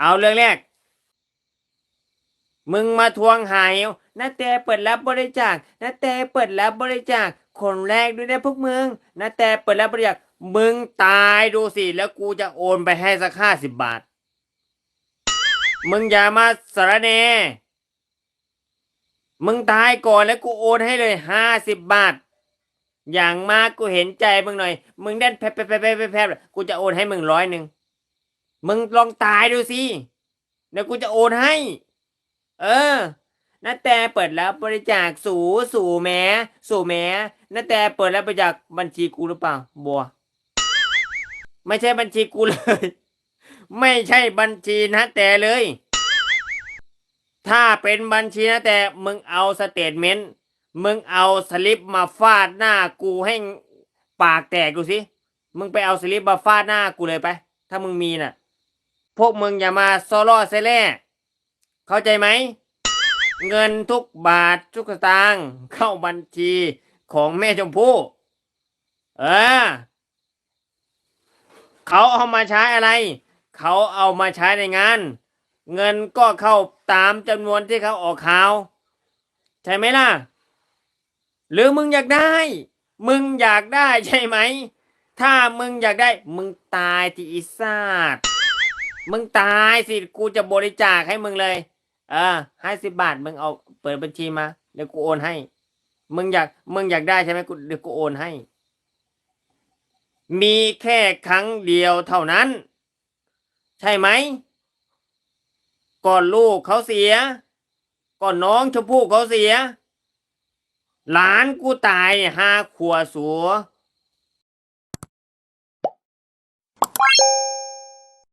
เอาเรื่องแรก มึงมาทวงหายนาแต่เปิดรับบริจาคนาแต่เปิดรับบริจาค คนแรกด้วยนะพวกมึงนาแต่เปิดรับบริจาค มึงตายดูสิ แล้วกูจะโอนไปให้สักห้าสิบบาท มึงอย่ามาสารเน มึงตายก่อนแล้วกูโอนให้เลยห้าสิบบาท อย่างมากกูเห็นใจมึงหน่อย มึงเด่นแพบแพบแพบแพบแพบกูจะโอนให้มึงร้อยหนึ่ง มึงลองตายดูสิ เดี๋ยวกูจะโอนให้ เออนาแต่เปิดแล้วบริจาคสู่สู่แม้สู่แม้นาแต่เปิดแล้วบริจาคบัญชีกูหรือเปล่า บัว ไม่ใช่บัญชีกูเลย ไม่ใช่บัญชีนะแต่เลย ถ้าเป็นบัญชีนะแต่มึงเอาสเตทเมนต์มึงเอาสลิปมาฟาดหน้ากูให้ปากแตกดูสิ มึงไปเอาสลิปมาฟาดหน้ากูเลยไป ถ้ามึงมีน่ะ พวกมึงอย่ามาโซโล่เซเล่เข้าใจไหม เงินทุกบาททุกสตางค์เข้าบัญชีของแม่ชมพู่เออเขาเอามาใช้อะไร เขาเอามาใช้ในงาน เงินก็เข้าตามจำนวนที่เขาออกข่าว ใช่ไหมล่ะ หรือมึงอยากได้ มึงอยากได้ใช่ไหม ถ้ามึงอยากได้ มึงตายที่อีซาด มึงตายสิกูจะบริจาคให้มึงเลย เออห้าสิบบาทมึงเอาเปิดบัญชีมาเดี๋ยวกูโอนให้ มึงอยากมึงอยากได้ใช่ไหมกูเดี๋ยวกูโอนให้ มีแค่ครั้งเดียวเท่านั้น ใช่ไหมก่อนลูกเขาเสีย ก่อนน้องชมพู่เขาเสีย หลานกูตายเนี่ยห้าขวบสัว